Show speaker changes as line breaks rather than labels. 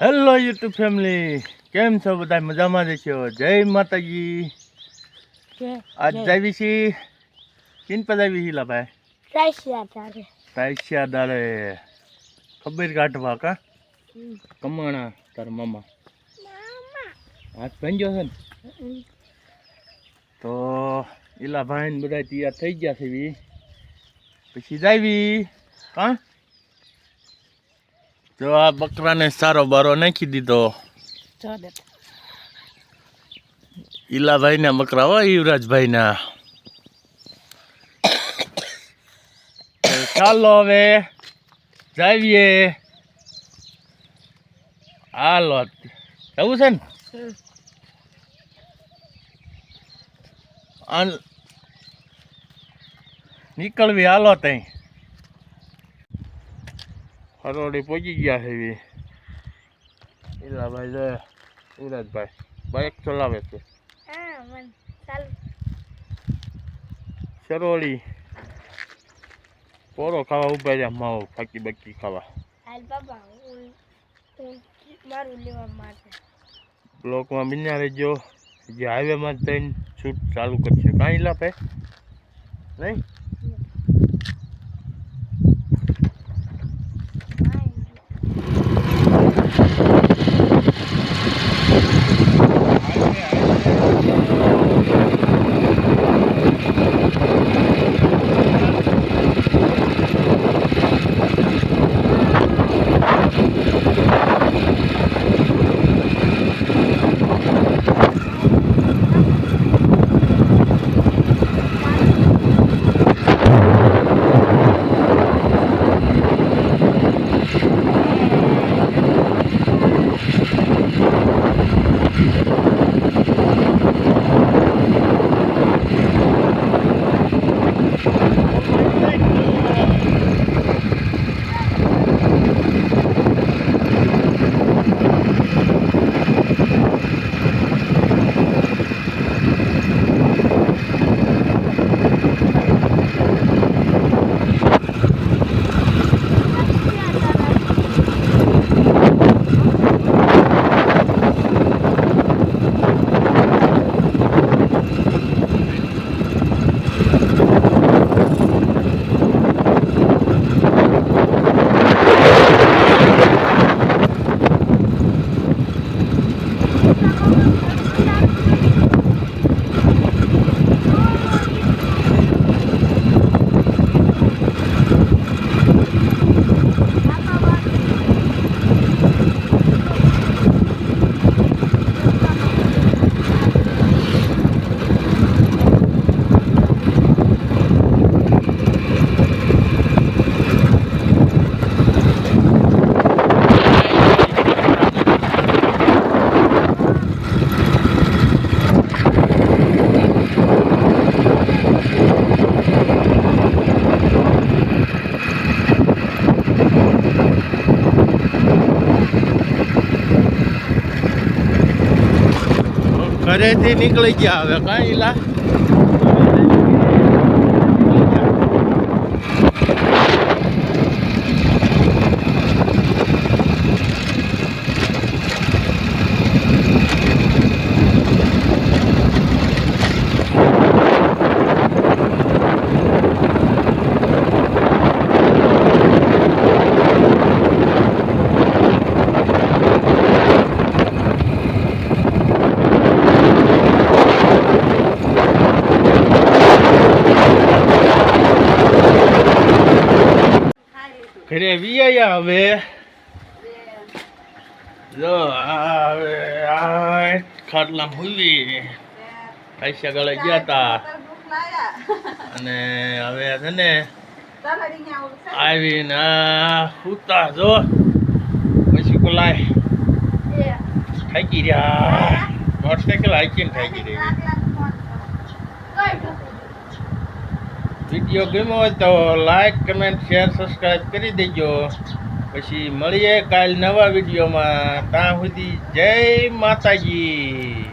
Hello YouTube family કેમ છો બધા? મજામાં જ છો? જય માતાજી. આજ જાવી છી? કિન પર જાવી છી લાભાઈ તાઈશિયા દાડે ખબર કાઢવા કા? કમાણા તારા મામા. હાથ ભાંગ્યો છે ને? તો એલા ભાઈ ને બધા તૈયાર થઈ ગયા છે પછી જાવી. કા? જો આ બકરાને સારો બારો નાખી દીધો. ઈલાભાઈ ના બકરા હોય યુવરાજભાઈ ના ચાલો હવે જાવીએ હાલો. જવું છે ને? નીકળવી હાલો તઈ. હરોડી પહોંચી ગયા છે એવી. ઈલાભાઈ જય યુવરાજભાઈ બાઇક ચલાવે છે. સરોળી પોરો ખાવા ઊભા રહ્યા માવો ફાકી બકી ખાવા.
મારું લેવા માટે.
બ્લોકમાં બિના રહેજો. જે હાઈવેમાં ત્રણ છૂટ ચાલુ કરશે. કાંઈ લાપે નહીં? ઘરેથી નીકળી ગયા હવે કાંઈ લા ઘરે વીયા હવે? જો હવે, આ ખાટલામાં હુઈ પૈસા ગળે ગયા તા. અને હવે છે ને આવીને સૂતા જો. પછી કોલાય થાકી રહ્યા. મોટરસાઇકલ હાકીને થાકી રહી. વીડિયો ગમ્યો હોય તો લાઈક કમેન્ટ શેર સબસ્ક્રાઈબ કરી દેજો. પછી મળીએ કાલ નવા વિડીયોમાં. ત્યાં સુધી જય માતાજી.